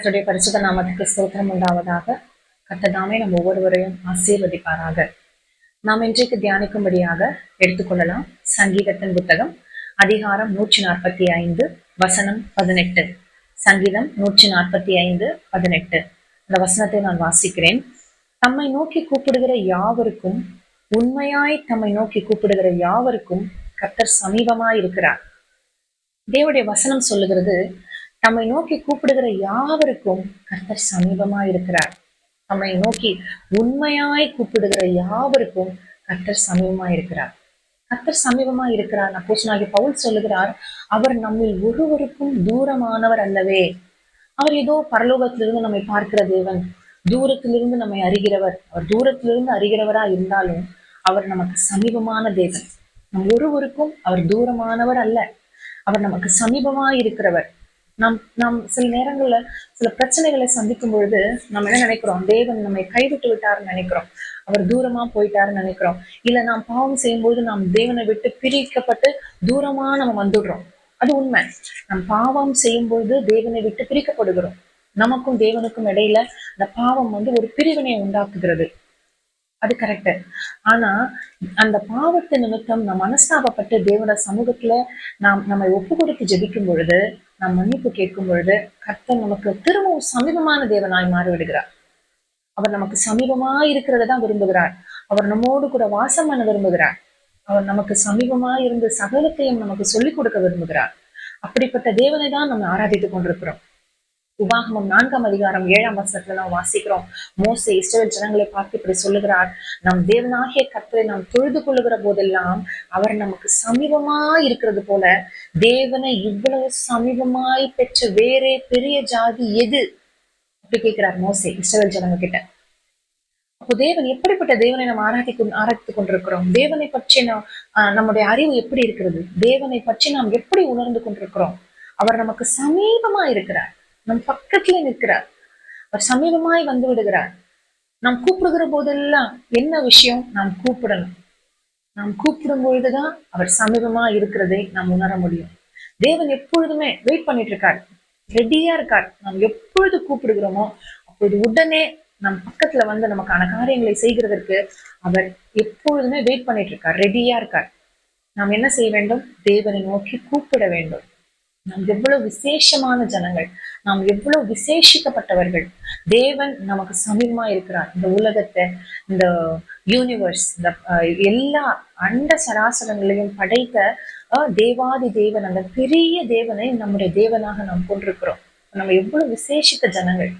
கர்த்தருடைய பரிசுத நாமத்துக்கு ஸ்தோத்திரம் உண்டாவதாக. கர்த்ததாமே நம் ஒவ்வொருவரையும் ஆசீர்வதிப்பாராக. நாம் இன்றைக்கு தியானிக்கும்படியாக எடுத்துக்கொள்ளலாம் சங்கீதத்தின் புத்தகம் அதிகாரம் நூற்றி நாற்பத்தி ஐந்து வசனம் பதினெட்டு. சங்கீதம் நூற்றி நாற்பத்தி ஐந்து பதினெட்டு. அந்த வசனத்தை நான் வாசிக்கிறேன். தம்மை நோக்கி கூப்பிடுகிற யாவருக்கும் உண்மையாய் தம்மை நோக்கி கூப்பிடுகிற யாவருக்கும் கர்த்தர் சமீபமாய் இருக்கிறார் தேவனுடைய வசனம் சொல்லுகிறது தம்மை நோக்கி கூப்பிடுகிற யாவருக்கும் கர்த்தர் சமீபமாய் இருக்கிறார். தம்மை நோக்கி உண்மையாய் கூப்பிடுகிற யாவருக்கும் கர்த்தர் சமீபமாய் இருக்கிறார். கர்த்தர் சமீபமாய் இருக்கிறார். அப்போஸ்தலனாகிய பவுல் சொல்லுகிறார் அவர் நம்மில் ஒருவருக்கும் தூரமானவர் அல்லவே. அவர் ஏதோ பரலோகத்திலிருந்து நம்மை பார்க்கிற தேவன். தூரத்திலிருந்து நம்மை அறிகிறவர். அவர் தூரத்திலிருந்து அறிகிறவரா இருந்தாலும் அவர் நமக்கு சமீபமான தேவன். நம் ஒருவருக்கும் அவர் தூரமானவர் அல்ல. அவர் நமக்கு சமீபமாய் இருக்கிறவர். நாம் நாம் சில நேரங்கள்ல சில பிரச்சனைகளை சந்திக்கும் பொழுது நம்ம என்ன நினைக்கிறோம்? தேவன் நம்மை கைவிட்டு விட்டாருன்னு நினைக்கிறோம். அவர் தூரமா போயிட்டாருன்னு நினைக்கிறோம். இல்ல நாம் பாவம் செய்யும்போது நாம் தேவனை விட்டு பிரிக்கப்பட்டு தூரமா நம்ம வந்துடுறோம். அது உண்மை. நம் பாவம் செய்யும்போது தேவனை விட்டு பிரிக்கப்படுகிறோம். நமக்கும் தேவனுக்கும் இடையில அந்த பாவம் வந்து ஒரு பிரிவினை உண்டாக்குகிறது. அது கரெக்டு ஆனா அந்த பாவத்து நிமித்தம் நம் மனஸ்தாபப்பட்டு தேவனோட சமூகத்துல நாம் நம்மை ஒப்பு கொடுத்து ஜெபிக்கும் பொழுது நாம் மன்னிப்பு கேட்கும் பொழுது கர்த்தர் நமக்கு திரும்பவும் சமீபமான தேவனாய் மாறிவிடுகிறார். அவர் நமக்கு சமீபமா இருக்கிறத தான் விரும்புகிறார். அவர் நம்மோடு கூட வாசம் பண்ண விரும்புகிறார். அவர் நமக்கு சமீபமா இருந்து சகலத்தையும் நமக்கு சொல்லிக் கொடுக்க விரும்புகிறார். அப்படிப்பட்ட தேவனை தான் நம்ம ஆராதித்துக் கொண்டிருக்கிறோம். உபாகமம் நான்காம் அதிகாரம் ஏழாம் வசனத்துல நாம் வாசிக்கிறோம். மோசே இஸ்ரேல் ஜனங்களை பார்த்து இப்படி சொல்லுகிறார் நம் தேவனாகிய கர்த்தரை நாம் தொழுது கொள்ளுகிற போதெல்லாம் அவர் நமக்கு சமீபமா இருக்கிறது போல தேவனை இவ்வளவு சமீபமாய் பெற்ற வேறே பெரிய ஜாதி எது? அப்படி கேட்கிறார் மோசே இஸ்ரேல் ஜனங்க கிட்ட அப்போ தேவன் எப்படிப்பட்ட தேவனை நாம் ஆராய்ச்சி ஆராய்த்து கொண்டிருக்கிறோம்? தேவனை பற்றி நாம் ஆஹ், நம்முடைய அறிவு எப்படி இருக்கிறது? தேவனை பற்றி நாம் எப்படி உணர்ந்து கொண்டிருக்கிறோம்? அவர் நமக்கு சமீபமா இருக்கிறார். நம் பக்கத்துல நிற்கிறார். அவர் சமீபமாய் வந்து விடுகிறார். நாம் கூப்பிடுகிற போதெல்லாம் என்ன விஷயம் நாம் கூப்பிடணும்? நாம் கூப்பிடும் பொழுதுதான் அவர் சமீபமா இருக்கிறதை நாம் உணர முடியும். தேவன் எப்பொழுதுமே வெயிட் பண்ணிட்டு இருக்கார் ரெடியா இருக்கார். நாம் எப்பொழுது கூப்பிடுகிறோமோ அப்பொழுது உடனே நம் பக்கத்துல வந்து நமக்கான காரியங்களை செய்கிறதற்கு அவர் எப்பொழுதுமே வெயிட் பண்ணிட்டு இருக்கார் ரெடியா இருக்கார். நாம் என்ன செய்ய வேண்டும்? தேவனை நோக்கி கூப்பிட வேண்டும். நாம் எவ்வளவு விசேஷமான ஜனங்கள் நாம் எவ்வளவு விசேஷிக்கப்பட்டவர்கள். தேவன் நமக்கு சமீபமா இருக்கிறார். இந்த உலகத்தை இந்த யூனிவர்ஸ் இந்த எல்லா அண்ட சராசரங்களையும் படைத்த தேவாதி தேவன் அந்த பெரிய தேவனை நம்முடைய தேவனாக நாம் கொண்டிருக்கிறோம். நம்ம எவ்வளவு விசேஷித்த ஜனங்கள்.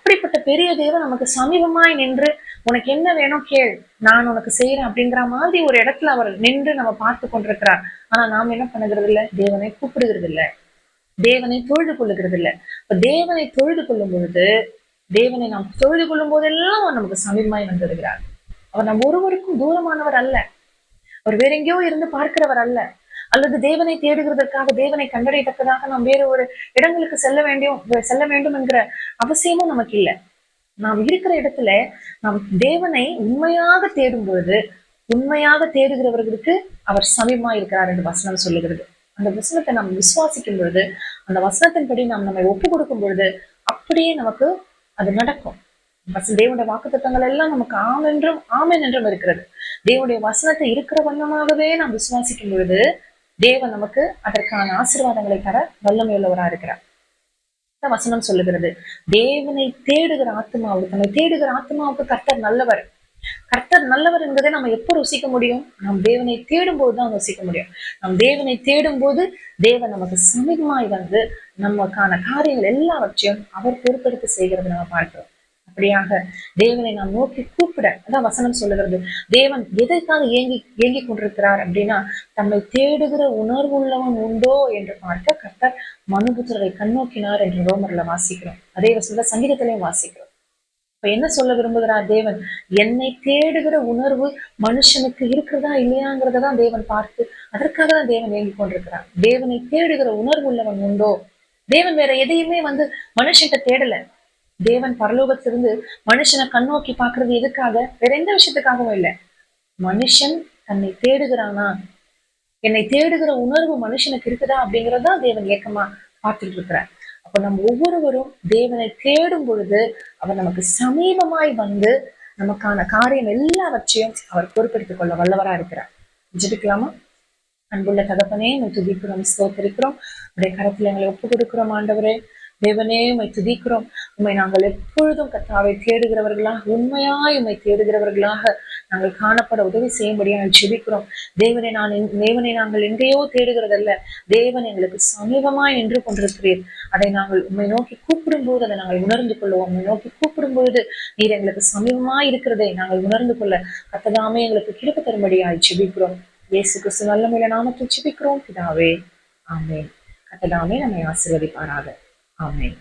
அப்படிப்பட்ட பெரிய தேவன் நமக்கு சமீபமாய் நின்று உனக்கு என்ன வேணும் கேள் நான் உனக்கு செய்யறேன் அப்படின்ற மாதிரி ஒரு இடத்துல அவர் நின்று நம்ம பார்த்து கொண்டிருக்கிறார். ஆனா நாம் என்ன பண்ணுகிறது இல்ல தேவனை கூப்பிடுகிறது இல்ல தேவனை தொழுது கொள்ளுகிறது இல்ல இப்ப தேவனை தொழுது கொள்ளும் பொழுது தேவனை நாம் தொழுது கொள்ளும் போதெல்லாம் அவர் நமக்கு சமீபமாய் வந்துடுகிறார் அவர் நம் ஒருவருக்கும் தூரமானவர் அல்ல. அவர் வேற எங்கேயோ இருந்து பார்க்கிறவர் அல்ல. அல்லது தேவனை தேடுகிறதற்காக தேவனை கண்டறியத்தக்கதாக நாம் வேறு ஒரு இடங்களுக்கு செல்ல வேண்டியும் செல்ல வேண்டும் என்கிற அவசியமும் நமக்கு இல்லை. நாம் இருக்கிற இடத்துல நாம் தேவனை உண்மையாக தேடும் பொழுது உண்மையாக தேடுகிறவர்களுக்கு அவர் சமீபமா இருக்கிறார் என்று வசனம் சொல்லுகிறது. அந்த வசனத்தை நாம் விசுவாசிக்கும் பொழுது அந்த வசனத்தின்படி நாம் நம்மை ஒப்பு கொடுக்கும் பொழுது அப்படியே நமக்கு அது நடக்கும். வச- வாக்கு திட்டங்கள் எல்லாம் நமக்கு ஆம் என்றும் ஆமென் என்றும் இருக்கிறது. தேவனுடைய வசனத்தை இருக்கிற வண்ணமாகவே நாம் விசுவாசிக்கும் பொழுது தேவன் நமக்கு அதற்கான ஆசீர்வாதங்களை தர வல்லமையுள்ளவரா இருக்கிறார். வசனம் சொல்லுகிறது தேவனை தேடுகிற ஆத்மாவுக்கு நம்ம தேடுகிற ஆத்மாவுக்கு கர்த்தர் நல்லவர். கர்த்தர் நல்லவர் என்பதை நம்ம எப்போ ருசிக்க முடியும்? நாம் தேவனை தேடும் போது தான் ருசிக்க முடியும். நாம் தேவனை தேடும் போது தேவன் நமக்கு சமீபமாய் வந்து நமக்கான காரியங்கள் எல்லாவற்றையும் அவர் பொறுப்பெடுத்து செய்கிறது நம்ம பார்க்கிறோம். அப்படியாக தேவனை நாம் நோக்கி கூப்பிட அதான் வசனம் சொல்லுகிறது தேவன் எதற்காக ஏங்கி ஏங்கி கொண்டிருக்கிறார் அப்படின்னா தம்மை தேடுகிற உணர்வு உள்ளவன் உண்டோ என்று பார்க்க கர்த்தர் மனுபுத்திரரை கண்ணோக்கினார் என்று ரோமர்ல வாசிக்கிறோம். அதே வசந்த சங்கீதத்திலையும் வாசிக்கிறோம். இப்ப என்ன சொல்ல விரும்புகிறார் தேவன்? என்னை தேடுகிற உணர்வு மனுஷனுக்கு இருக்கிறதா இல்லையாங்கிறத தான் தேவன் பார்த்து அதற்காக தான் தேவன் ஏங்கி கொண்டிருக்கிறார். தேவனை தேடுகிற உணர்வு உள்ளவன் உண்டோ? தேவன் வேற எதையுமே வந்து மனுஷன்கிட்ட தேடல. தேவன் பரலோகத்திலிருந்து மனுஷனை கண்ணோக்கி பார்க்கறது எதுக்காக? வேற எந்த விஷயத்துக்காகவும் இல்லை. மனுஷன் தன்னை தேடுகிறானா? என்னை தேடுகிற உணர்வு மனுஷனுக்கு இருக்குதா அப்படிங்கறதா தேவன் ஏக்கமா பார்த்துட்டு இருக்கிறார். அப்ப நம்ம ஒவ்வொருவரும் தேவனை தேடும் பொழுது அவர் நமக்கு சமீபமாய் வந்து நமக்கான காரியம் எல்லாவற்றையும் அவர் பொறுப்பெடுத்துக் கொள்ள வல்லவரா இருக்கிறார். ஜெபிக்கலாமா? அன்புள்ள தகப்பனே உமை துதிக்கிறோம் ஸ்தோத்தரிக்கிறோம். உடைய கரத்துல எங்களை ஒப்பு கொடுக்கிறோம் ஆண்டவரே. தேவனே உமை துதிக்கிறோம். உண்மை நாங்கள் எப்பொழுதும் கத்தாவை தேடுகிறவர்களாக உண்மையாய் உண்மை தேடுகிறவர்களாக நாங்கள் காணப்பட உதவி செய்யும்படியாக ஜெபிக்கிறோம். தேவனை நான் தேவனை நாங்கள் எங்கேயோ தேடுகிறதல்ல. தேவன் எங்களுக்கு சமீபமாய் நின்று கொண்டிருக்கிறீர். அதை நாங்கள் உண்மை நோக்கி கூப்பிடும் போது அதை நாங்கள் உணர்ந்து கொள்வோம் உண்மை நோக்கி கூப்பிடும் பொழுது நீர் எங்களுக்கு சமீபமாய் இருக்கிறதை நாங்கள் உணர்ந்து கொள்ள கத்ததாமே எங்களுக்கு கிழக்கு தரும்படியாய் ஜெபிக்கிறோம். இயேசு கிறிஸ்து நல்ல மேல நாமத்தில் ஜெபிக்கிறோம். பிதாவே ஆமே கத்ததாமே நம்மை ஆசீர்வதிப்பாராக. ஆமேன்